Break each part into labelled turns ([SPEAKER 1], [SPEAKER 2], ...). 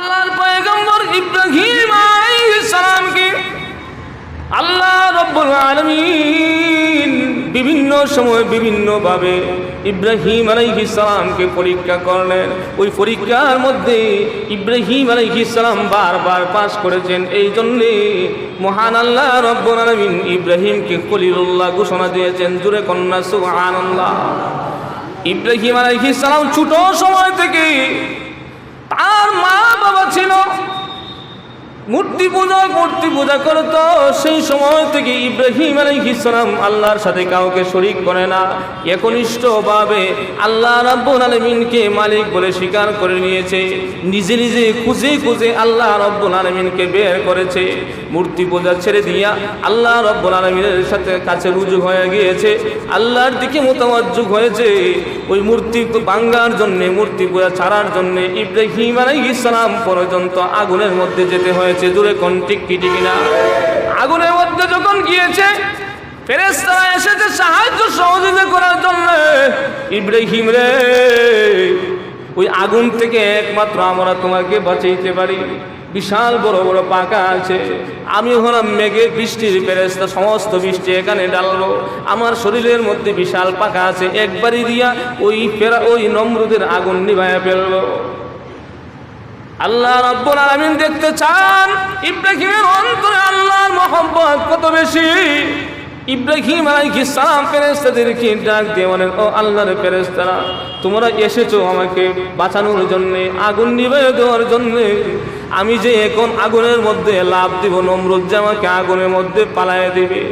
[SPEAKER 1] আল্লাহর পয়গম্বর ইব্রাহিম আল্লাহ বিভিন্ন সময় বিভিন্নভাবে ইব্রাহিম সালামকে পরীক্ষা করলেন। ওই পরীক্ষার মধ্যে ইব্রাহিম সালাম বারবার পাস করেছেন। এই জন্যে মহান আল্লাহ রব্বুল আলামিন ইব্রাহিমকে খলিলুল্লাহ ঘোষণা দিয়েছেন জুরে কন্যা সুবহানাল্লাহ। ইব্রাহিম আলাইহিস সালাম ছোট সময় থেকে তার মা বাবা ছিল মূর্তি পূজা মূর্তি পূজা করতো সেই সময় থেকে ইব্রাহিম আলাইহিসসালাম আল্লাহর সাথে কাউকে শরিক করে না। একনিষ্ঠভাবে আল্লাহ রাব্বুল আলমিনকে মালিক বলে স্বীকার করে নিয়েছে। নিজে নিজে খুঁজে খুঁজে আল্লাহ রব্বুল আলমিনকে বের করেছে। মূর্তি পূজা ছেড়ে দিয়া আল্লাহ রব্বুল আলমিনের সাথে কাছে রুজু হয়ে গিয়েছে। আল্লাহর দিকে মোতাবাজ্জুক হয়েছে। ওই মূর্তি ভাঙ্গার জন্যে, মূর্তি পূজা ছাড়ার জন্যে ইব্রাহিম আলাইহিসসালাম পর্যন্ত আগুনের মধ্যে যেতে হয়েছে। দূরে কোন টিকি টিকি না। আগুনের মধ্যে যখন গিয়েছে ফেরেস্তারা এসেছে সাহায্য সহযোগিতা করার জন্য। ইব্রাহিম রে, ওই আগুন থেকে একমাত্র আমরা তোমাকে বাঁচাইতে পারি। বিশাল বড় বড় পাকা আছে। আমি হলাম মেঘে বৃষ্টির ফেরেস্তা সমস্ত বৃষ্টি এখানে ডালবো আমার শরীরের মধ্যে বিশাল পাকা আছে। একবারই দিয়া ওই ফেরা, ওই নমরুদের আগুন নিভাইয়া ফেলব আল্লাহ রাব্বুল আলামিন দেখতে চান ইব্রাহিমের অন্তরে আল্লাহর মহব্বত কত বেশি? ইব্রাহিম আলাইহিস সালাম ফেরেশতাদেরকে ডাক দিয়ে বলেন, ও আল্লাহর ফেরেশতারা, তোমরা এসেছ আমাকে বাঁচানোর জন্য, আগুন নিভে দেওয়ার জন্য। আমি যে এখন আগুনের মধ্যে লাভ দিব, নমরুদ আগুনের মধ্যে পালায় দিবে।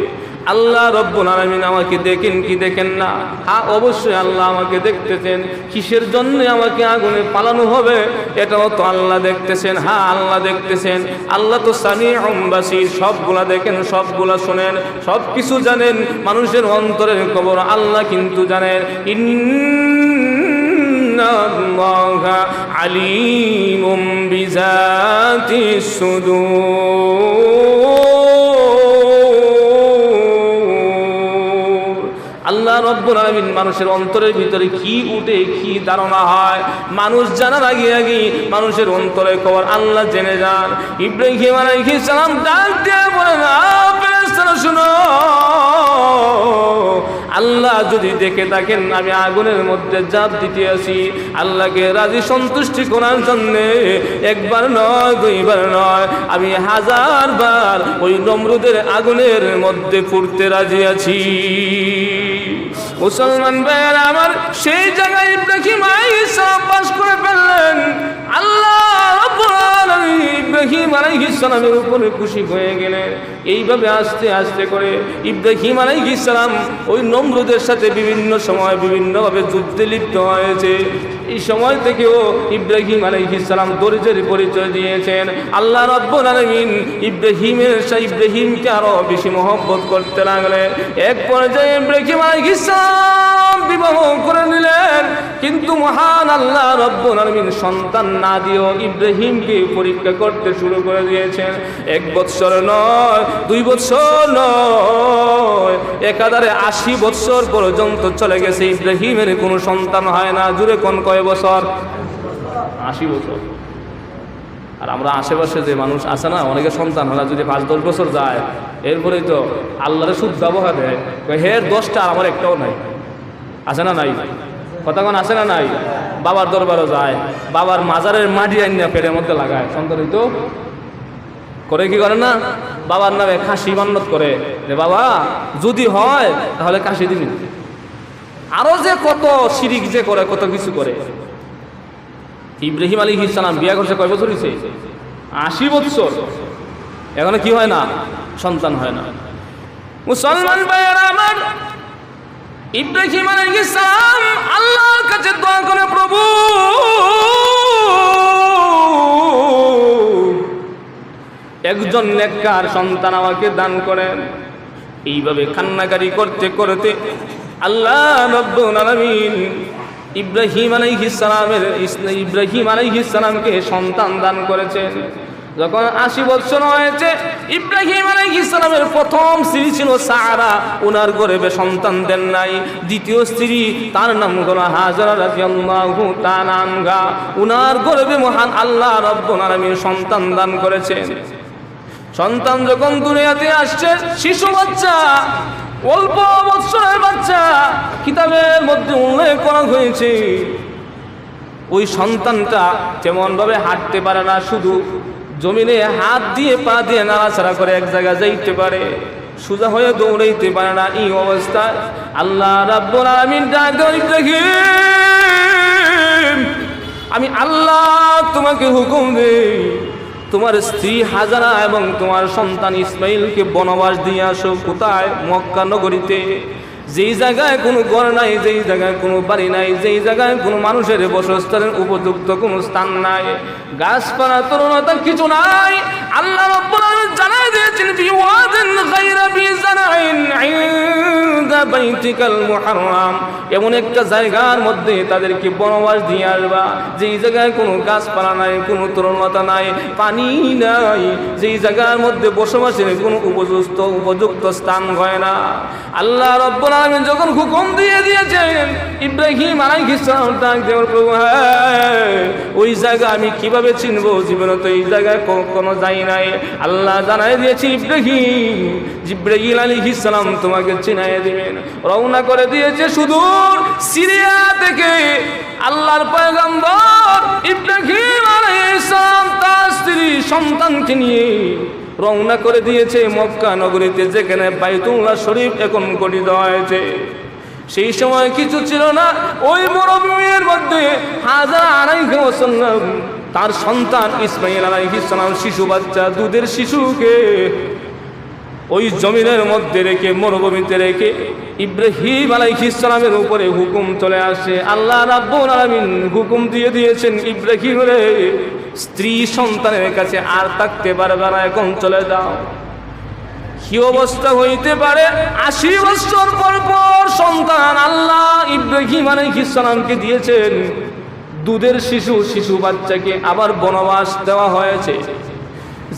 [SPEAKER 1] আল্লাহ রব্বুল আলামিন আমাকে দেখেন কি দেখেন না? হ্যাঁ অবশ্যই আল্লাহ আমাকে দেখতেছেন। কিসের জন্য আমাকে আগুনে পালানো হবে? এটাও তো আল্লাহ দেখতেছেন। হ্যাঁ আল্লাহ দেখতেছেন। আল্লাহ তো সামি অম্বাসী সবগুলা দেখেন, সবগুলা শোনেন সব কিছু জানেন। মানুষের অন্তরের খবর আল্লাহ কিন্তু জানেন। আলিমুম বিজাতিস সুদূর। রব্বুল আলামিন মানুষের অন্তরের ভিতরে কি উঠে কি ধারণা হয়? মানুষ জানার আগে আগে মানুষের অন্তরে খবর আল্লাহ জেনে যান। ইব্রাহিম সালাম ডাক দিয়ে বলেন "আ, ফেরেশতারা শুনো। আল্লাহ যদি দেখে থাকেন আমি আগুনের মধ্যে জাপ দিতে আসি। আল্লাহকে রাজি সন্তুষ্টি করার জন্যে একবার নয় দুইবার নয় আমি হাজার বার ওই নমরুদের আগুনের মধ্যে ফুটতে রাজি আছি। মুসলমান ভাইয়ের আমার সেই জায়গায় ইব্রাহিম সালাম পাস করে ফেললেন। আল্লাহ ইব্রাহিম আলাইহিস সালামের উপরে খুশি হয়ে গেলেন। এইভাবে আস্তে আস্তে করে ইব্রাহিম আলাইহিস সালাম ওই নমরুদের সাথে বিভিন্ন সময় বিভিন্নভাবে যুদ্ধে লিপ্ত হয়েছে। এই সময় থেকেও ইব্রাহিম আলাইহিস সালাম দরিদ্রের পরিচয় দিয়েছেন। আল্লাহ রাব্বুল আলামিন ইব্রাহিমের সাথে ইব্রাহিমকে আরও বেশি মহব্বত করতে লাগলেন। এক পর্যায়ে ইব্রাহিম আলাইহিস সালাম বিবাহ করে নিলেন। কিন্তু মহান আল্লাহ রব্বুল আলামিন সন্তান না দিয়েও ইব্রাহিমকে পরীক্ষা করতে শুরু করে দিয়েছেন। এক বৎসর নয়, দুই বৎসর নয়, একাধারে আশি বৎসর পর্যন্ত চলে গেছে ইব্রাহিমের, কোনো সন্তান হয় না, জুড়ে কোন কয় বছর? আশি বছর। আর আমরা আশেপাশে যে মানুষ আছে না অনেকে সন্তান হয় যদি পাঁচ, দশ বছর যায়, এরপরেই তো আল্লাহরে সুদ ব্যবহার দেয়। হের দশটা আমার একটাও নাই। আছে না নাই? কতক্ষণ আছে না নাই? বাবার দরবারও যায়। বাবার মাজারের মাটি আনিয়া পেটের মধ্যে লাগায়। সন্তানই তো করে কি করে না? বাবার নামে খাসি মান্নত করে। যে বাবা, যদি হয়, তাহলে কাশি দিন আরও যে কত শিরিক যে করে, কত কিছু করে। ইব্রাহিম আলী ইসলাম বিয়া করছে কয় বছর হয়েছে আশি বছর এখনও কি হয় না? সন্তান হয় না। মুসলমান ভাইয়েরা আমার ইব্রাহিম আলাইহিস সালাম আল্লাহর কাছে দোয়া করে, প্রভু, একজন নেককার সন্তান আমাকে দান করেন এইভাবে কান্নাকারি করতে করতে আল্লাহ রব্বুল আলামিন ইব্রাহিম আলাইহিস সালামের ইব্রাহিম আলাইহিস সালামকে সন্তান দান করেছেন। যখন আশি বছর হয়েছে, ইব্রাহিম ইসলামের প্রথম স্ত্রী ছিল সারা ওনার গর্ভে সন্তান দেন নাই। দ্বিতীয় স্ত্রী, তার নাম হলো হাজারা রাদিয়াল্লাহু তাআলা গর্ভে মহান আল্লাহ রব্বুল আলামিন সন্তান দান করেছেন। সন্তান যখন দুনিয়াতে আসছে, শিশু বাচ্চা, অল্প বৎসরের বাচ্চা, কিতাবের মধ্যে উল্লেখ করা হয়েছে। ওই সন্তানটা যেমনভাবে হাঁটতে পারে না, শুধু জমিনে হাত দিয়ে পা দিয়ে নাড়াচাড়া করে এক জায়গায় যাইতে পারে। সোজা হয়ে দৌড়াইতে পারে না, এই অবস্থায় আল্লাহ রাব্বুল আলামিন ডাক দেখি আমি আল্লাহ তোমাকে হুকুম দেই, তোমার স্ত্রী হাজারা এবং তোমার সন্তান ইসমাইলকে বনবাস দিয়ে আসো, কোথায়? মক্কা নগরীতে। যেই জায়গায় কোনো ঘর নাই, যেই জায়গায় কোনো বাড়ি নাই, যেই জায়গায় কোনো মানুষের বসস্থানের উপযুক্ত কোনো স্থান নাই, গাছপালা তরুণতা কিছু নাই, আল্লাহ জানাই দিয়েছেন বিওয়াদিন গায়রা বিজারাইন ইনদা বাইতিকাল মুহাররাম এমন একটা জায়গার মধ্যে তাদেরকে বনবাস দিয়ে আসবা যেই জায়গায় কোনো গাছপালা নাই কোনো তরুণতা নাই পানি নাই যেই জায়গার মধ্যে বসবাসের কোনো উপযুক্ত উপযুক্ত স্থান হয় না। আল্লাহ রব্বুল আলামিন যখন হুকুম দিয়ে দিয়েছেন ইব্রাহিম আলাইহিস সালাম ডাক দেওয়ার প্রভু হ্যাঁ, ওই জায়গা আমি কীভাবে চিনবো? জীবনে তো এই জায়গায় কোনো যাই নাই। আল্লাহ জানাই দিয়েছি ইব্রাহিম। জিব্রাহিম আলাইহিস সালাম তোমাকে চিনাই দিবেন। রওনা করে দিয়েছে সুদূর সিরিয়া থেকে। আল্লাহর পয়গম্বর ইব্রাহিম আলাইহিস সালাম তার স্ত্রী, সন্তানকে নিয়ে রওনা করে দিয়েছে মক্কা নগরীতে, যেখানে বাইতুল্লাহ শরীফ এখন গঠিত হয়েছে। সেই সময় কিছু ছিল না। ওই মরুভূমির মধ্যে হাজার আড়াই ওয়াসাল্লাম তার সন্তান ইসমাইল আলাইহিস সালাম শিশু বাচ্চা, দুধের শিশুকে ওই জমিনের মধ্যে রেখে, মরুভূমিতে রেখে ইব্রাহিম আলাইহিস সালামের উপরে হুকুম চলে আসে। আল্লাহ রাব্বুল আলামিন হুকুম দিয়ে দিয়েছেন ইব্রাহিমের স্ত্রী সন্তানের কাছে আর থাকতে পারবে না, এখন চলে যাও। কি অবস্থা হইতে পারে? আশি বছর পর পর সন্তান আল্লাহ ইব্রাহিম আলাইহিস সালামকে দিয়েছেন দুধের শিশু শিশু বাচ্চাকে আবার বনবাস দেওয়া হয়েছে।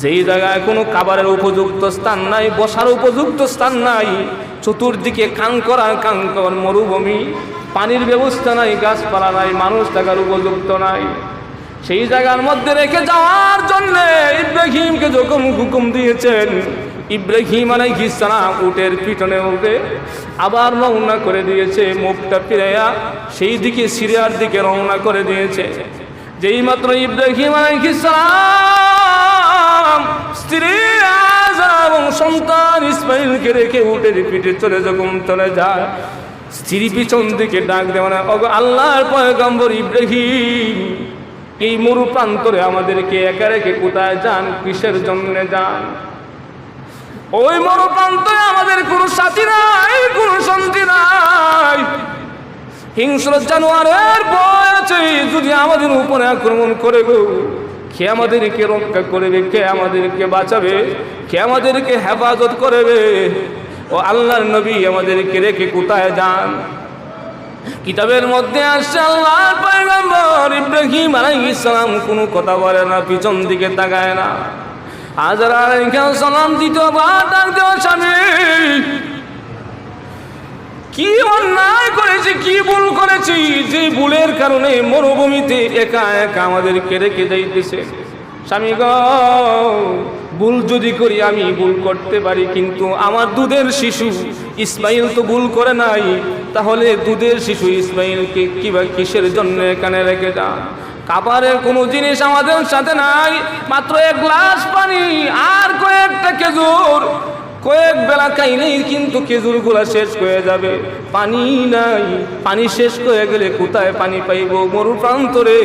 [SPEAKER 1] যেই জায়গায় কোনো খাবারের উপযুক্ত স্থান নাই, বসার উপযুক্ত স্থান নাই, চতুর্দিকে কাঙ্কর কাঙ্কর মরুভূমি, পানির ব্যবস্থা নাই, গাছপালা নাই, মানুষ থাকার উপযুক্ত নাই। সেই জায়গার মধ্যে রেখে যাওয়ার জন্য ইব্রাহিমকে যখন হুকুম দিয়েছেন ইব্রাহিম আলাইহিস সালাম উটের পিছনে উঠে আবার রওনা করে দিয়েছে, মুখটা ফিরাইয়া সেই দিকে সিরিয়ার দিকে রওনা করে দিয়েছে। যেই মাত্র ইব্রাহিম আলাইহিস সালাম স্ত্রী এবং সন্তান ইসমাইলকে রেখে উটের পিঠে চলে যখন চলে যায়, স্ত্রী পিছন দিকে ডাক দেওয়া না ওগো আল্লাহর পয়গম্বর ইব্রাহিম, এই মরু প্রান্তরে আমাদেরকে একা রেখে কোথায় যান? কিসের জন্য যান? ওই মরু প্রান্তরে আমাদের কোনো সাথী নাই, কোনো সন্ধি নাই। হিংস্র জানোয়ারের ভয় আছে, যদি আমাদের উপরে আক্রমণ করে গো কে আমাদেরকে রক্ষা করবে, কে আমাদেরকে বাঁচাবে, কে আমাদেরকে হেফাজত করবে? ও আল্লাহর নবী আমাদেরকে রেখে কোথায় যান? কিতাবের মধ্যে আসছে আল্লাহর পয়গম্বর ইব্রাহিম আলাইহিস সালাম, কোনো কথা বলে না, পিছন দিকে তাকায় না। কি অন্যায় কি ভুল করেছি, যে ভুলের কারণে মরুভূমিতে একা একা আমাদেরকে রেখে যাইতেছে। স্বামী গ, ভুল যদি করি আমি ভুল করতে পারি, কিন্তু আমার দুধের শিশু ইসমাইল তো ভুল করে নাই, তাহলে দুধের শিশু ইসমাইলকে কিবা কিসের জন্য এখানে রেখে যা খাবারের কোনো জিনিস আমাদের সাথে নাই। মাত্র এক গ্লাস পানি আর কয়েকটা খেজুর। কয়েক বেলা খাইলেই কিন্তু খেজুরগুলা শেষ হয়ে যাবে। পানি নাই। পানি শেষ হয়ে গেলে কোথায় পানি পাইব? মরু প্রান্তরে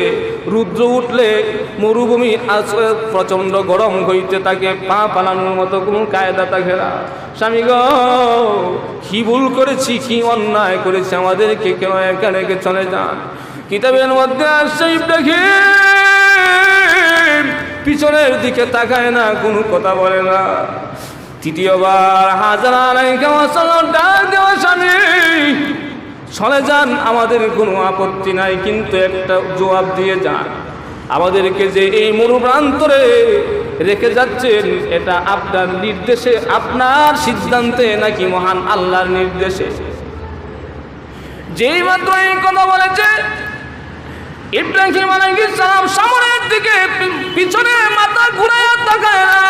[SPEAKER 1] রুদ্র উঠলে মরুভূমি আসলে প্রচণ্ড গরম হইতে থাকে। পা পালানোর মতো কোনো কায়দা থাকে না। স্বামী গ, কি ভুল করেছি, কি অন্যায় করেছি আমাদেরকে? কেন রেখে চলে যান? কিতাবের মধ্যে আসছে ইব্রাহিম পিছনের দিকে তাকায় না, কোনো কথা বলে না। তৃতীয়বার হাজার স্বামী যান আমাদের কোনো আপত্তি নাই, কিন্তু একটা জবাব দিয়ে যান। আমাদেরকে যে এই মরুপ্রান্তরে রেখে যাচ্ছেন, এটা আপনার নির্দেশে, আপনার সিদ্ধান্তে নাকি মহান আল্লাহর নির্দেশে? যেই মাত্র এই কথা বলেছে ইব্রাহিম মানে আলাইহিস সামনের দিকে পিছনে মাথা ঘুরে তাকায় না।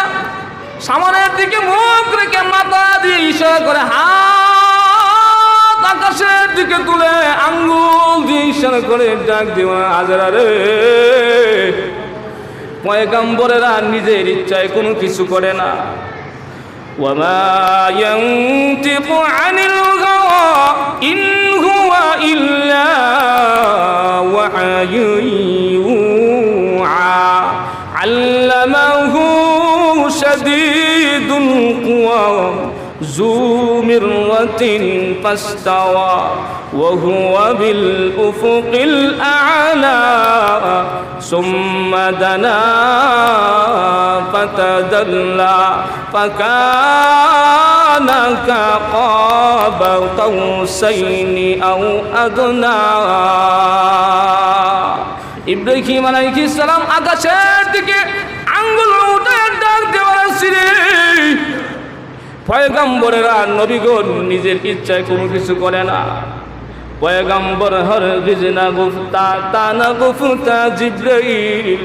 [SPEAKER 1] সামনের দিকে মুখ রেখে মাথা দিয়ে ইশারা করে, হাত আকাশের দিকে তুলে আঙ্গুল দিয়ে ইশারা করে ডাক দিওয়া আজরা রে, পয়গাম্বরেরা নিজের ইচ্ছায় কোনো কিছু করে না। ওয়ামা ইয়ান্তিকু আনিল গাওয়া ইন إلا وحي يوحى. علمه شديد القوى ذو مرة فاستوى وهو بالأفق الأعلى. ثم دنا فتدلى فكان كقاب قوسين أو أدنى ইব্রাহিম আলাইহিস সালাম আকাশের দিকে আঙ্গুল উঠে ডাক দেওয়ার ছিলেন পয়গম্বরেরা নবীগণ নিজের ইচ্ছায় কোনো কিছু করে না পয়গম্বর হর গিজনা গুফতা তানা গুফতা জিব্রাইল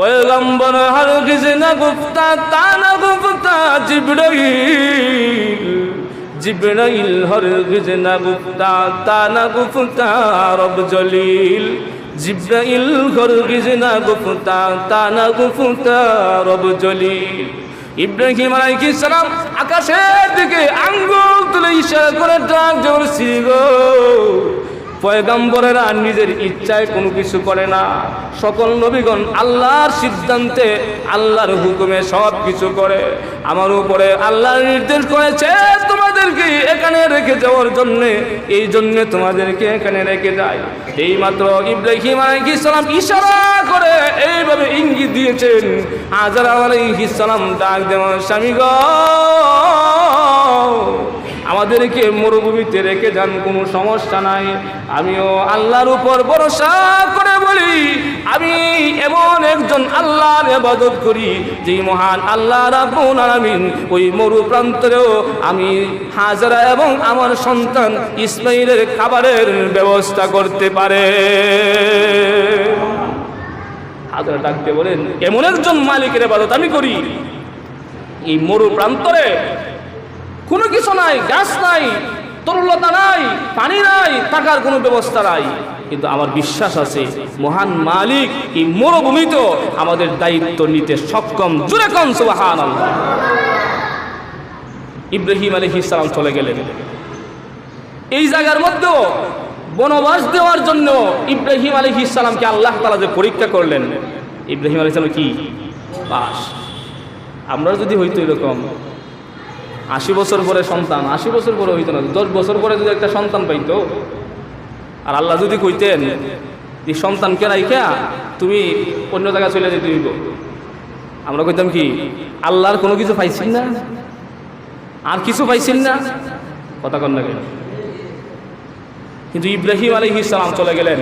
[SPEAKER 1] পয়গম্বর হর গিজনা গুফতা তানা গুফতা জিব্রাইল। জিব্রাইল হর গিজনা গুফতা তানা গুফতা রব জলিল। জিব্রাইল হর গিজনা গুফতা তানা গুফতা রব জলিল। ইব্রাহিম আলাইহিস সালাম আকাশের দিকে আঙ্গুল তুলে ইশারা করে ডাক, জোর গো পয়গম্বরেরা নিজের ইচ্ছায় কোনো কিছু করে না। সকল নবীগণ আল্লাহর সিদ্ধান্তে আল্লাহর হুকুমে সব কিছু করে। আমার উপরে আল্লাহর নির্দেশ করেছে তোমাদেরকে এখানে রেখে যাওয়ার জন্য। এই জন্য তোমাদেরকে এখানে রেখে যায়। এই মাত্র ইব্রাহিম আলাইহিস সালাম ইশারা করে এইভাবে ইঙ্গিত দিয়েছেন, হাজার আলাইহিস সালাম ডাক দেওয়ার স্বামী গো আমাদেরকে মরুভূমিতে রেখে যান, কোনো সমস্যা নাই। আমিও আল্লাহর উপর ভরসা করে বলি, আমি এমন একজন আল্লাহর ইবাদত করি যে মহান আল্লাহ রাব্বুল আলামিন ওই মরু প্রান্তরেও আমি হাজারা এবং আমার সন্তান ইসমাইলের খাবারের ব্যবস্থা করতে পারে। হাজারা ডাকতে বলেন, এমন একজন মালিকের ইবাদত আমি করি, এই মরু প্রান্তরে কোনো কিছু নাই, গাছ নাই, তরুলতা নাই, পানি নাই, থাকার কোনো ব্যবস্থা নাই। কিন্তু আমার বিশ্বাস আছে, মহান মালিক এই মরুভূমিতেও আমাদের দায়িত্ব নিতে সক্ষম জুড়ে কম সুবাহান। ইব্রাহিম আলী ইসলাম চলে গেলেন। এই জায়গার মধ্যেও বনবাস দেওয়ার জন্য ইব্রাহিম আলী ইসলামকে আল্লাহ তালা যে পরীক্ষা করলেন, ইব্রাহিম আলী ইসলাম কি? বাস। আমরা যদি হইতো এরকম আশি বছর পরে সন্তান, আশি বছর পরে হইতো না। দশ বছর পরে যদি একটা সন্তান পাইতো, আর আল্লাহ যদি কইতেন যে সন্তানকে রাইখা? তুমি অন্য জায়গায় চলে যেতে হইব। আমরা কইতাম কি, আল্লাহর কোনো কিছু পাইছেন না? আর কিছু পাইছেন না? কথা কন না কেন? কিন্তু ইব্রাহিম আলী ইসলাম চলে গেলেন।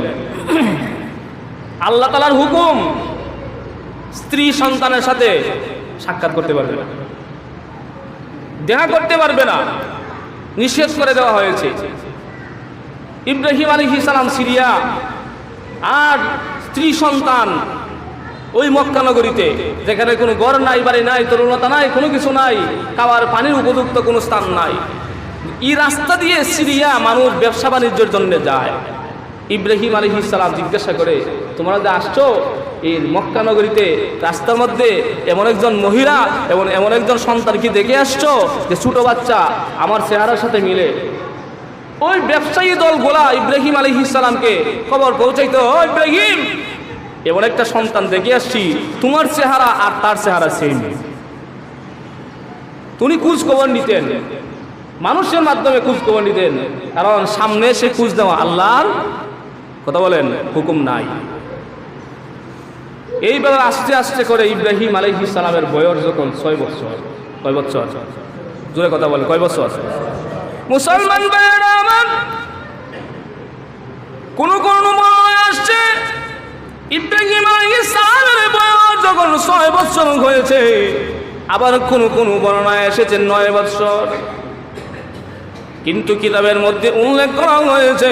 [SPEAKER 1] আল্লাহ তালার হুকুম, স্ত্রী সন্তানের সাথে সাক্ষাৎ করতে পারবে না। দেখা করতে পারবে না। নিষেধ করে দেওয়া হয়েছে। ইব্রাহিম আলী সালাম সিরিয়া, আর স্ত্রী সন্তান ওই মক্কানগরীতে যেখানে কোনো গড় নাই, বাড়ি নাই, তরুণতা নাই, কোনো কিছু নাই, খাওয়ার পানির উপযুক্ত কোনো স্থান নাই। এই রাস্তা দিয়ে সিরিয়া মানুষ ব্যবসা বাণিজ্যের জন্য যায়। ইব্রাহিম আলী সালাম জিজ্ঞাসা করে, তোমরা যে আসছো এই মক্কানগরীতে রাস্তার মধ্যে এমন একজন মহিলা এবং এমন একজন সন্তান কি দেখে আসছো যে ছোটো বাচ্চা আমার চেহারার সাথে মিলে? ওই ব্যবসায়ী দলগুলা ইব্রাহিম আলী ইসালামকে খবর পৌঁছাইতো, "ও ইব্রাহিম, এমন একটা সন্তান দেখে আসছি, তোমার চেহারা আর তার চেহারা সেম তুমি খোঁজ খবর নিতেন, মানুষের মাধ্যমে খোঁজ খবর নিতেন, কারণ সামনে সে খোঁজ দেওয়া আল্লাহর কথা বলেন, হুকুম নাই। এইভাবে আস্তে আস্তে করে ইব্রাহিম আলহি সালামের বয়স যখন ছয় বছর, কয় বছর? জোরে কথা বলে কয় বছর? মুসলমান কোন কোন আসছে, ইব্রাহিম আলাইহিস সালামের বয়স যখন ছয় বছর হয়েছে, আবার কোন কোন বর্ণায় এসেছে নয় বৎসর কিন্তু কিতাবের মধ্যে উল্লেখ করা হয়েছে,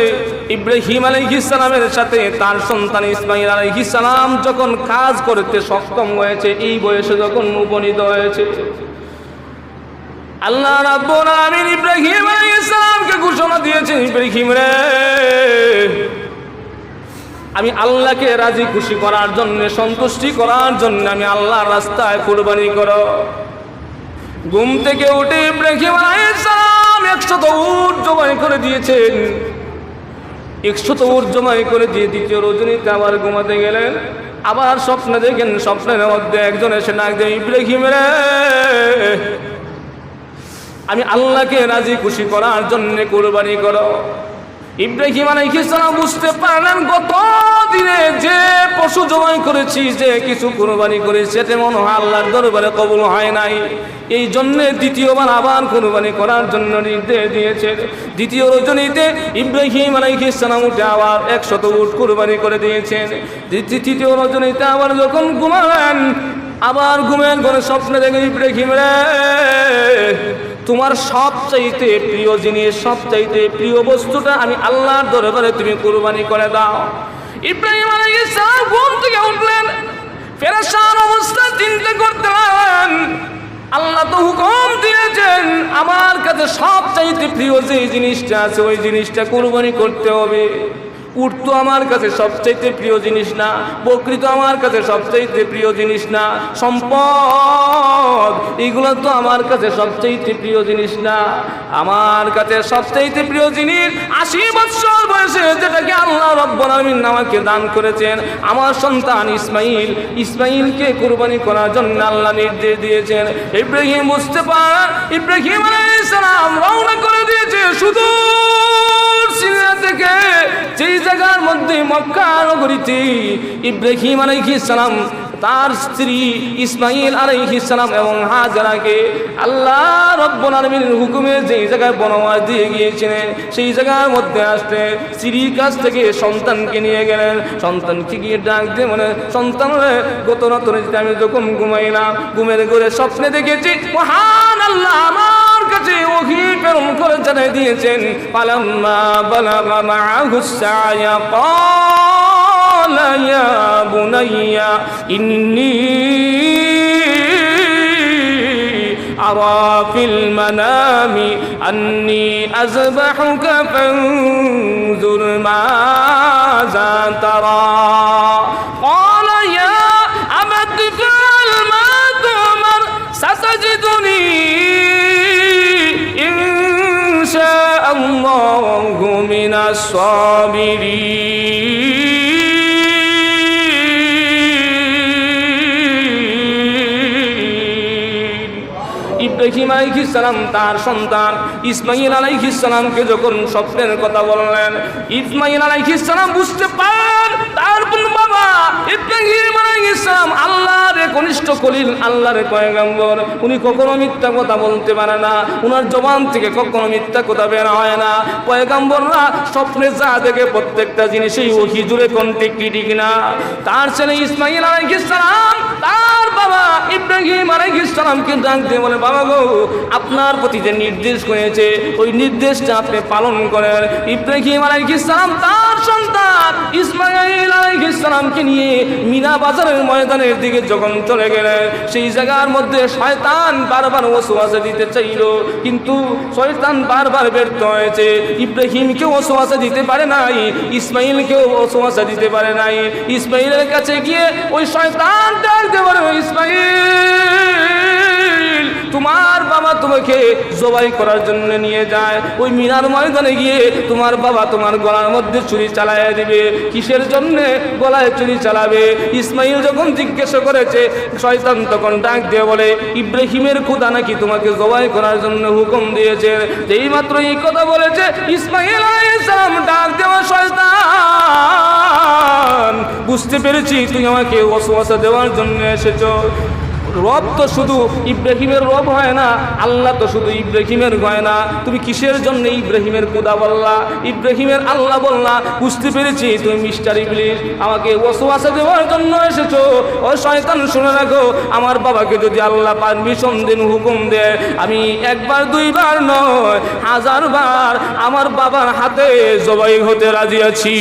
[SPEAKER 1] ইব্রাহিম আলাইহিসালামের সাথে তার সন্তান ইসমাইল আলাইহিসালাম যখন কাজ করতে সক্ষম হয়েছে, এই বয়সে যখন উপনীত হয়েছে। আল্লাহ রাব্বুল আলামিন ইব্রাহিম আলাইহিস সালামকে ঘোষণা দিয়েছেন, ইব্রাহিম রে, আমি আল্লাহকে রাজি খুশি করার জন্য, সন্তুষ্টি করার জন্য আমি আল্লাহর রাস্তায় কুরবানি করো। ঘুম থেকে উঠে ইব্রাহিম আলাইহিস সালাম একশত উট জমাই করে দিয়েছেন। একশত উট জমাই করে দিয়ে দ্বিতীয় রজনীতে আবার ঘুমাতে গেলেন। আবার স্বপ্নে দেখেন, স্বপ্নের মধ্যে একজন এসে নাক দেয় ইব্রাহিম রে, আমি আল্লাহকে রাজি খুশি করার জন্য কোরবানি করো। ইব্রাহিম আলাইহিসসালাম বুঝতে পারলেন, গত দিনে যে পশু জবাই করেছি, যে কিছু কোরবানি করেছি সেটা মনে হয় আল্লাহর দরবারে কবুল হয় নাই। এই জন্য দ্বিতীয়বার আবার কোরবানি করার জন্য নির্দেশ দিয়েছে। দ্বিতীয় রজনীতে ইব্রাহিম আলাইহিসসালাম উঠে আবার একশত উট কোরবানি করে দিয়েছেন তৃতীয় রজনীতে আবার যখন ঘুমালেন, আবার ঘুমের ঘরে স্বপ্নে দেখে ইব্রাহিম রে তোমার সবচাইতে প্রিয় জিনিস, সবচাইতে প্রিয় বস্তুটা আমি আল্লাহর দরবারে তুমি কুরবানি করে দাও। ইব্রাহিম আলাইহিস সালাম ঘুম থেকে উঠলেন ফেরেশান অবস্থা চিন্তা করতেন। আল্লাহ তো হুকুম দিয়েছেন, আমার কাছে সবচাইতে প্রিয় যে জিনিসটা আছে, ওই জিনিসটা কুরবানি করতে হবে। উট তো আমার কাছে সবচাইতে প্রিয় জিনিস না, বকরি তো আমার কাছে সবচাইতে প্রিয় জিনিস না, সম্পদ, এগুলো তো আমার কাছে সবচাইতে প্রিয় জিনিস না। আমার কাছে সবচাইতে প্রিয় জিনিস আশি বছর বয়সে যেটাকে আল্লাহ রব্বুল আলামিন আমাকে দান করেছেন, আমার সন্তান ইসমাইল, ইসমাইলকে কুরবানি করার জন্য আল্লাহ নির্দেশ দিয়েছেন। ইব্রাহিম পার, ইব্রাহিম আলাইহিস সালাম রওনা দিয়েছে শুধু সিরিয়া থেকে, যেই জায়গার মধ্যে মক্কা নগরীতে ইব্রাহিম সালাম, তার স্ত্রী ইসমাইল সালাম এবং হাজারাকে আল্লাহ রব্বুল আলামিনের হুকুমে যেই জায়গায় বনবাস দিয়ে গিয়েছিলেন, সেই জায়গার মধ্যে আসতে স্ত্রীর কাছ থেকে সন্তানকে নিয়ে গেলেন। সন্তানকে গিয়ে ডাক দিয়ে মানে সন্তান গত রাত্রে আমি যখন ঘুমাইলাম, ঘুমের ঘরে স্বপ্নে দেখেছি, মহান আল্লাহ আমার কাছে ওহি প্রেরণ করে জানাই দিয়েছেন পালাম্মা বালাগা মাআহুস সায়া قال يا بني إني أرى في المنام أني أذبحك فانظر ماذا ترى من الصابرين ইব্রাহিম আলাইহিস সালাম তার সন্তান ইসমাইল আলাইহিস সালামকে যখন স্বপ্নের কথা বললেন ইসমাইল আলাইহিস সালাম বুঝতে পারেন তার বাবা ইব্রাহিম আলাইহিস সালাম আল্লাহর কনিষ্ঠ উনি কখনো মিথ্যা কথা বলতে পারে না। উনার জবান থেকে কখনো মিথ্যা কথা বের হয় না। স্বপ্নে যা দেখে প্রত্যেকটা জিনিসই কি ঠিক না? তার ছেলে ইসমাইল তার বাবা ইব্রাহিম বলে, বাবা গো, আপনার প্রতি যে নির্দেশ করেছে, ওই নির্দেশটা আপনি পালন করেন। ইব্রাহিম আলাইহিস সালাম, তার সন্তান ইসমাইল আলাইহিস সালামকে নিয়ে মিনা বাজারের ময়দানের দিকে যখন চলে গেলেন সেই জায়গার মধ্যে শয়তান বারবার ওসওয়াসা দিতে চাইল। কিন্তু শয়তান বারবার ব্যর্থ হয়েছে। ইব্রাহিমকেও ওসওয়াসা দিতে পারে নাই ইসমাইলকেও ওসওয়াসা দিতে পারে নাই। ইসমাইলের কাছে গিয়ে ওই শয়তান ডাকতে পারে ইসমাইল তোমার বাবা তোমাকে জবাই করার জন্য নিয়ে যায়। ওই মিনার ময়দানে গিয়ে তোমার বাবা তোমার গলার মধ্যে চুরি চালাইয়া দিবে। কিসের জন্য গলায় চুরি চালাবে? ইসমাইল যখন জিজ্ঞেস করেছে, শয়তান তখন ডাক দিয়ে বলে, ইব্রাহিমের খুদা নাকি তোমাকে জবাই করার জন্য হুকুম দিয়েছে? যেই মাত্র এই কথা বলেছে, ইসমাইল আলাইহিস ডাক দেওয়া শয়তান, বুঝতে পেরেছি তুই আমাকে ওয়াসওয়াসা দেওয়ার জন্য এসেছ। রব তো শুধু ইব্রাহিমের রব হয় না, আল্লাহ তো শুধু ইব্রাহিমের হয় না। তুমি কিসের জন্য ইব্রাহিমের কুদা বললা? ইব্রাহিমের আল্লাহ বললা, বুঝতে পেরেছি তুমি মিস্টার ইবলিশ আমাকে ওসওয়াসা দেওয়ার জন্য এসেছ। ও শয়তান, শুনে রাখো, আমার বাবাকে যদি আল্লাহ পারমিশন দেন, হুকুম দেয়, আমি একবার, দুইবার নয়, হাজার বার আমার বাবার হাতে জবাই হতে রাজি আছি।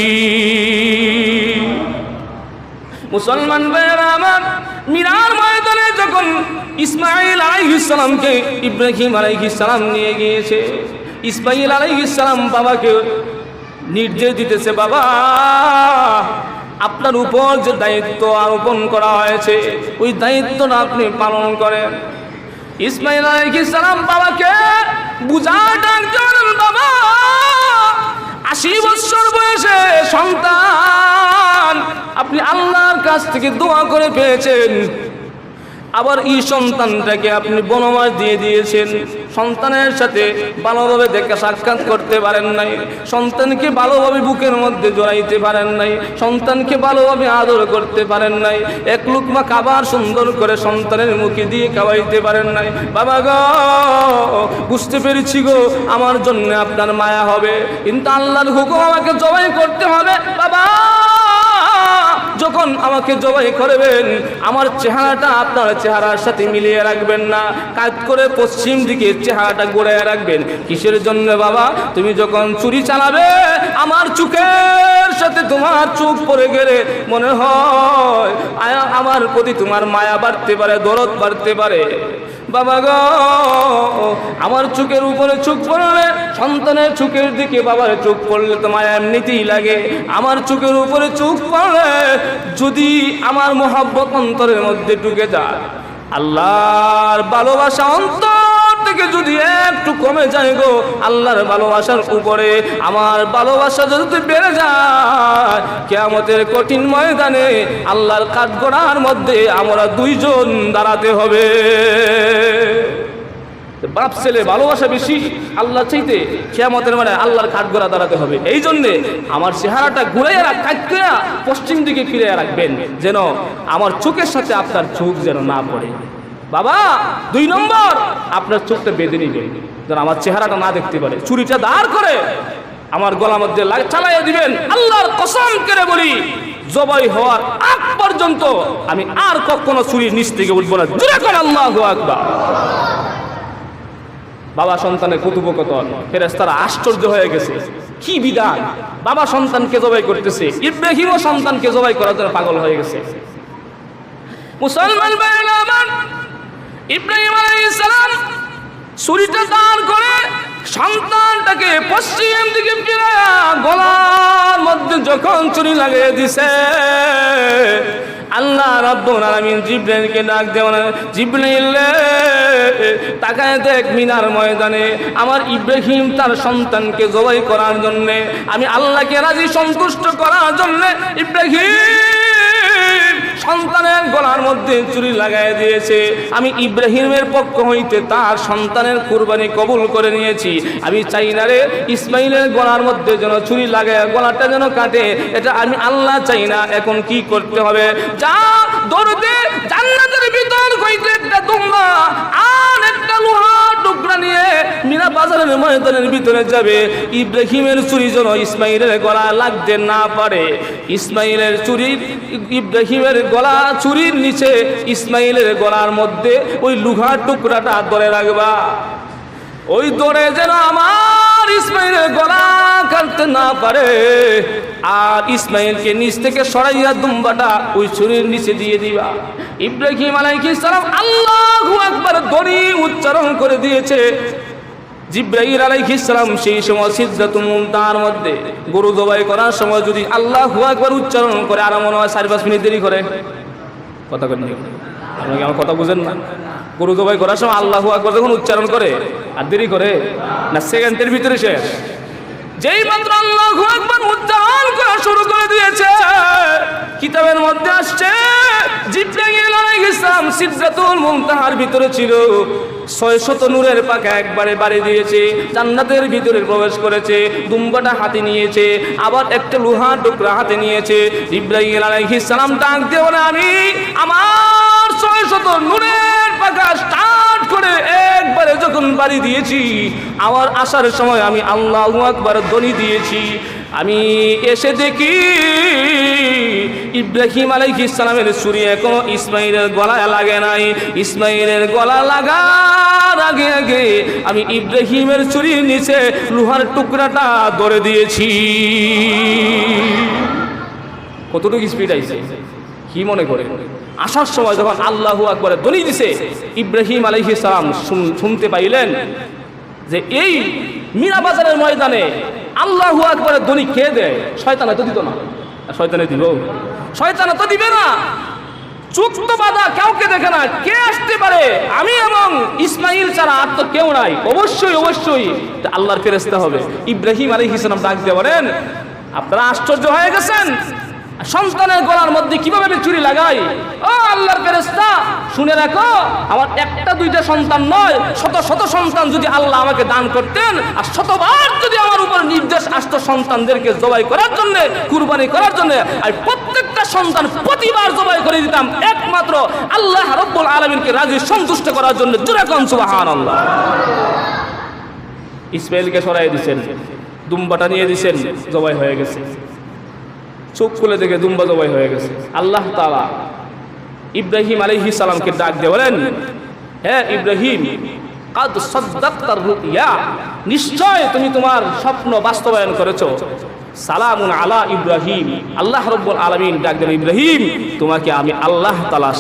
[SPEAKER 1] মুসলমান ভাইয়েরা আমার মিরার ময়দানে যখন ইসমাইল আলাইহিসসালামকে ইব্রাহিম আলাইহিসসালাম নিয়ে গিয়েছে ইসমাইল আলাইহিসসালাম বাবাকে নির্দেশ দিতেছে বাবা আপনার উপর যে দায়িত্ব আরোপণ করা হয়েছে ওই দায়িত্বটা আপনি পালন করেন। ইসমাইল আলাইহিসসালাম বাবাকে বুঝার ডাক দিলেন, বাবা আশি বছর বয়সে সন্তান আপনি আল্লাহর কাছ থেকে দোয়া করে পেয়েছেন। আবার এই সন্তানটাকে আপনি বনবাস দিয়ে দিয়েছেন। সন্তানের সাথে ভালোভাবে দেখা সাক্ষাৎ করতে পারেন নাই। সন্তানকে ভালোভাবে বুকের মধ্যে জড়াইতে পারেন নাই। সন্তানকে ভালোভাবে আদর করতে পারেন নাই। এক লুকমা খাবার সুন্দর করে সন্তানের মুখে দিয়ে খাওয়াইতে পারেন নাই। বাবা গো, বুঝতে পেরেছি গো, আমার জন্য আপনার মায়া হবে। কিন্তু আল্লাহর হুকুম আমাকে জবাই করতে হবে। বাবা! যখন আমাকে জবাই করবেন, আমার চেহারাটা আপনার চেহারার সাথে মিলিয়ে রাখবেন না। কাজ করে পশ্চিম দিকে চেহারাটা গড়ে রাখবেন। কিসের জন্য বাবা? তুমি যখন চুরি চালাবে, আমার চোখের সাথে তোমার চোখ পড়ে গেলে মনে হয় আমার প্রতি তোমার মায়া বাড়তে পারে, দরদ বাড়তে পারে। বাবা গো, আমার চোখের উপরে চোখ পড়লে সন্তানের চোখের দিকে বাবার চোখ পড়লে তো মায়া এমনিতেই লাগে। আমার চোখের উপরে চোখ পড়লে যদি আমার মহাব্বত অন্তরের মধ্যে ঢুকে যায়, আল্লাহর ভালোবাসা অন্তর থেকে যদি একটু কমে যায় গো, আল্লাহর ভালোবাসার উপরে, আমার ভালোবাসা যদি বেড়ে যায়, কেয়ামতের কঠিন ময়দানে আল্লাহর কাঠগড়ার মধ্যে আমরা দুইজন দাঁড়াতে হবে। বাপ, ছেলে, ভালোবাসা বেশি আল্লাহ চাইতে কেয়ামতের মানে আল্লাহর কাঠগড়া দাঁড়াতে হবে। এই জন্যে আমার চেহারাটা ঘুরাইয়া রাখ কাটয়া পশ্চিম দিকে ফিরে রাখবেন, যেন আমার চোখের সাথে আপনার চোখ যেন না পড়ে। বাবা, দুই নম্বর। আপনার চোখটা বেঁধে নিবেন যেন আমার চেহারাটা না দেখতে পারে। চুরিটা দাঁড় করে আমার গলা মধ্যে চালাইয়া দিবেন। আল্লাহর কসম করে বলি, জবাই হওয়ার আগ পর্যন্ত আমি আর কখনো চুরির নিচ থেকে উঠবো না। জোরে করে আল্লাহ আকবার। বাবা সন্তানের কুতুপকতন ফেরেস্তারা আশ্চর্য হয়ে গেছে। কি বিধান? বাবা সন্তানকে জবাই করতেছে। ইব্রাহিমও সন্তানকে জবাই করার জন্য পাগল হয়ে গেছে। মুসলমান ভাইয়েরা আমার ইব্রাহিম আলাইহিস সালাম ছুরিটা দাঁড় করে সন্তানটাকে পশ্চিম দিকে ফিরে গলার মধ্যে যখন চুরি লাগিয়ে দিছে, আল্লাহ রাব্বুল আলামিন ডাক দেওয়া জিব্রাইল তাকায় দেখ মিনার ময়দানে আমার ইব্রাহিম তার সন্তানকে জবাই করার জন্যে, আমি আল্লাহকে রাজি সন্তুষ্ট করার জন্য ইব্রাহিম সন্তানের গলার মধ্যে চুরি লাগাই দিয়েছে। আমি ইব্রাহিমের পক্ষ হইতে তার সন্তানের কুরবানি কবুল করে নিয়েছি। আমি চাই না রে ইসমাইলের গলার মধ্যে যেন চুরি লাগায়, গলাটা যেন কাটে। এটা আমি আল্লাহ চাই না, এখন কি করতে হবে? যা দৌড়তে জান্নাতের ভিতর হইতে একটা তোমরা আর একটা লোহার টুকরা নিয়ে মিনা বাজারের ময়দানের ভিতরে যাবে। ইব্রাহিমের চুরি যেন ইসমাইলের গলা লাগতে না পারে। ইসমাইলের চুরির ইব্রাহিমের গলা চুরির নিচে ইসমাইলের গলার মধ্যে ওই লুহার টুকরাটা দরে রাখবা। ওই দরে যেন আমার ইসমাইলের গলা কাটতে না পারে। আর ইসমাইলকে নিচ থেকে সরাইয়া দুম্বাটা ওই ছুরির নিচে দিয়ে দিবা। ইব্রাহিম আলাইহিস সালাম আল্লাহু আকবার দড়ি উচ্চারণ করে দিয়েছে। জিব্রাইল আলাইহিস সালাম সেই সময় সিদ্ধাতুল মুনতাহার মধ্যে গরু জবাই করার সময় যদি আল্লাহু আকবার উচ্চারণ করে, আর মনে হয় চার পাঁচ মিনিট দেরি করে। কথা কেন আপনি আমার কথা বুঝেন না? গরু জবাই করার সময় আল্লাহ আকবার যখন উচ্চারণ করে, আর দেরি করে, না, সেকেন্ডের ভিতরে শেষ। যেই মাত্র আল্লাহ আকবার উচ্চারণ করা শুরু করে দিয়েছে, কিতাবের মধ্যে আসছে, জিব্রাইল আলাইহিস সালাম সিদরাতুল মুনতাহার ভিতরে ছিল। ছয় শত নূরের পাখা একবারে বাড়ি দিয়েছে, জান্নাতের ভিতরে প্রবেশ করেছে, দুম্বাটা হাতে নিয়েছে, আবার একটা লোহার টুকরা হাতে নিয়েছে। ইব্রাহিম আলাইহিস সালাম ডাক দিয়ে বলে আমি আমার ছয় শত নূরের পাড়ি দিয়েছি, আমার আসার সময় আমি আল্লাহ আকবার ধ্বনি দিয়েছি। আমি এসে দেখি ইব্রাহিম আলাইহিস ইসলামের ছুরি এখনও ইসমাইলের গলায় লাগে নাই। ইসমাইলের গলা লাগার আগে আগে আমি ইব্রাহিমের ছুরির নিচে লোহার টুকরাটা ধরে দিয়েছি। কতটুকু স্পিড আইছে? কি মনে করে? আসার সময় যখন আল্লাহু আকবরে দলি দিছে, ইব্রাহিম আলাইহি সালাম শুনতে পাইলেন যে এই মীরা বাজারের ময়দানে আল্লাহ আকবরের ধ্বনি কে দেয়? শয়তানে তো দিত না। শয়তানে দিব? শয়তানে তো দিবে না। চুক্ত বাধা কাউকে দেখে না। কে আসতে পারে? আমি এবং ইসমাইল ছাড়া আর তো কেউ নাই। অবশ্যই অবশ্যই। আল্লাহর ফেরেস্তা হবে। ইব্রাহিম আলাইহিস সালাম ডাক দিয়ে বলেন, আপনারা আশ্চর্য হয়ে গেছেন। সন্তানের গলার মধ্যে কীভাবে আমি চুরি লাগাই? ও আল্লাহর ফেরেস্তা শুনে রাখো, আমার একটা দুইটা সন্তান নয়, শত শত সন্তান যদি আল্লাহ আমাকে দান করতেন, আর শতবার যদি আমার উপর নির্দেশ আসতো সন্তানদেরকে জবাই করার জন্য, কুরবানি করার জন্য, আর প্রত্যেকটা সন্তান প্রতিবার জবাই করে দিতাম, একমাত্র আল্লাহ রব্বুল আলমিনকে রাজি, সন্তুষ্ট করার জন্য। জুরাকন সুবাহান আল্লাহ ইসমাইলকে সরাই দিছেন, দুম্বাটা নিয়ে দিছেন, জবাই হয়ে গেছে। চোখ খুলে দেখে দুম্বা জবাই হয়ে গেছে। আল্লাহ তালা ইব্রাহিম আলহি সালামকে ডাক দিয়ে বলেন হ্যাঁ ইব্রাহিম নিশ্চয় তুমি তোমার স্বপ্ন বাস্তবায়ন করেছ। সালামুন আলা ইব্রাহিম। আল্লাহ রব্বুল আলমিন ডাক দেন, ইব্রাহিম, তোমাকে আমি আল্লাহ তালা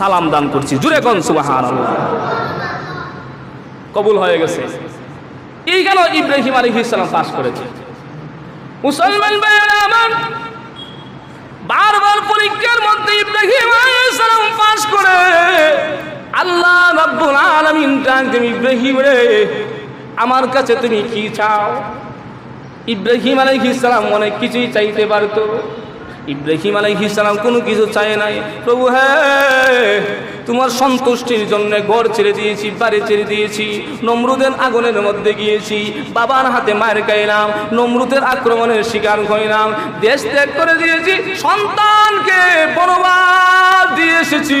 [SPEAKER 1] সালাম দান করছি। জুড়ে কন সুবাহান কবুল হয়ে গেছে। এই গেল ইব্রাহিম আলহি সালাম পাশ করেছে। মুসলমান আমার বারবার পরীক্ষার মধ্যে ইব্রাহিম আলাইহিসসালাম পাস করে, আল্লাহ রাব্বুল আলামিন ডাকতেন ইব্রাহিম রে, আমার কাছে তুমি কি চাও? ইব্রাহিম আলাইহিসসালাম অনেক কিছুই চাইতে পারতো। ইব্রাহিম আলাইহি সালাম কোনো কিছু চায় নাই। প্রভু হ্যাঁ তোমার সন্তুষ্টির জন্য ঘর ছেড়ে দিয়েছি, বাড়ি ছেড়ে দিয়েছি, নমরুদের আগুনের মধ্যে গিয়েছি, বাবার হাতে মায়ের খাইলাম, নমরুদের আক্রমণের শিকার হইলাম, দেশ ত্যাগ করে দিয়েছি, সন্তানকে বনবাদ দিয়ে এসেছি।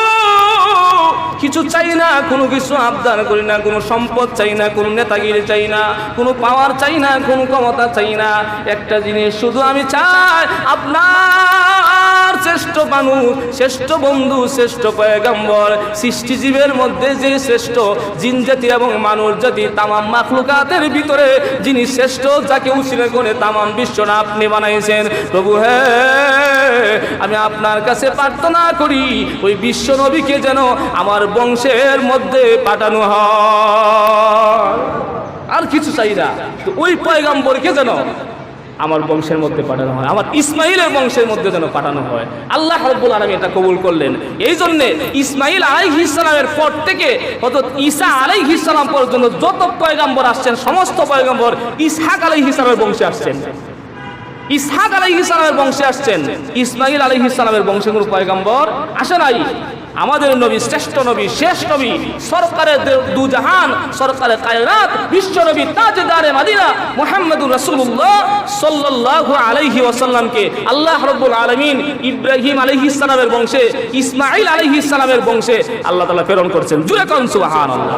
[SPEAKER 1] কিছু চাই না, কোনো কিছু আবদার করি না, কোনো সম্পদ চাই না, কোনো নেতাগিরি চাই না, কোনো পাওয়ার চাই না, কোনো ক্ষমতা চাই না। একটা জিনিস শুধু আমি চাই, আপনার শ্রেষ্ঠ মানুষ, শ্রেষ্ঠ বন্ধু, শ্রেষ্ঠ পয়গম্বর, সৃষ্টিজীবের মধ্যে যে শ্রেষ্ঠ, জিন জাতি এবং মানুষ জাতি, তামাম মাখলুকাতের ভিতরে যিনি শ্রেষ্ঠ, যাকে উচিত করে তামাম বিশ্বটা আপনি বানাইছেন। প্রভু হ্যাঁ আমি আপনার কাছে প্রার্থনা করি, ওই বিশ্ব নবীকে যেন আমার বংশের মধ্যে পাঠানো হয়। আর কিছু চাই না ওই পয়গাম্বরকে যেন আমার বংশের মধ্যে পাঠানো হয়, আমার ইসমাইলের বংশের মধ্যে যেন পাঠানো হয়। আল্লাহ রব্বুল আলমী এটা কবুল করলেন। এই জন্যে ইসমাইল আলাইহিসালামের পর থেকে অর্থাৎ ঈসা আলাইহিসালাম পর্যন্ত যত পয়গাম্বর আসছেন, সমস্ত পয়গাম্বর ইসহাক আলাইহিসালামের বংশে আসছেন। ইসহাক আলাইহিসালামের বংশে আসছেন। ইসমাইল আলাইহিসালামের বংশে কোনো পয়গাম্বর। আসে নাই। আমাদের নবী, শ্রেষ্ঠ নবী, শেষ নবী, সরকারের দে- দুজাহান, সরকারের কায়নাত, বিশ্ব নবী, তাজদারে মাদিনা, মুহাম্মদুর রাসূলুল্লাহ সাল্লাল্লাহু আলাইহি ওয়াসাল্লামকে আল্লাহ রাব্বুল আলামিন ইব্রাহিম আলাইহিস সালামের বংশে, ইসমাঈল আলাইহিস সালামের বংশে আল্লাহ তাআলা প্রেরণ করছেন। জুরে কোন সুবহানাল্লাহ।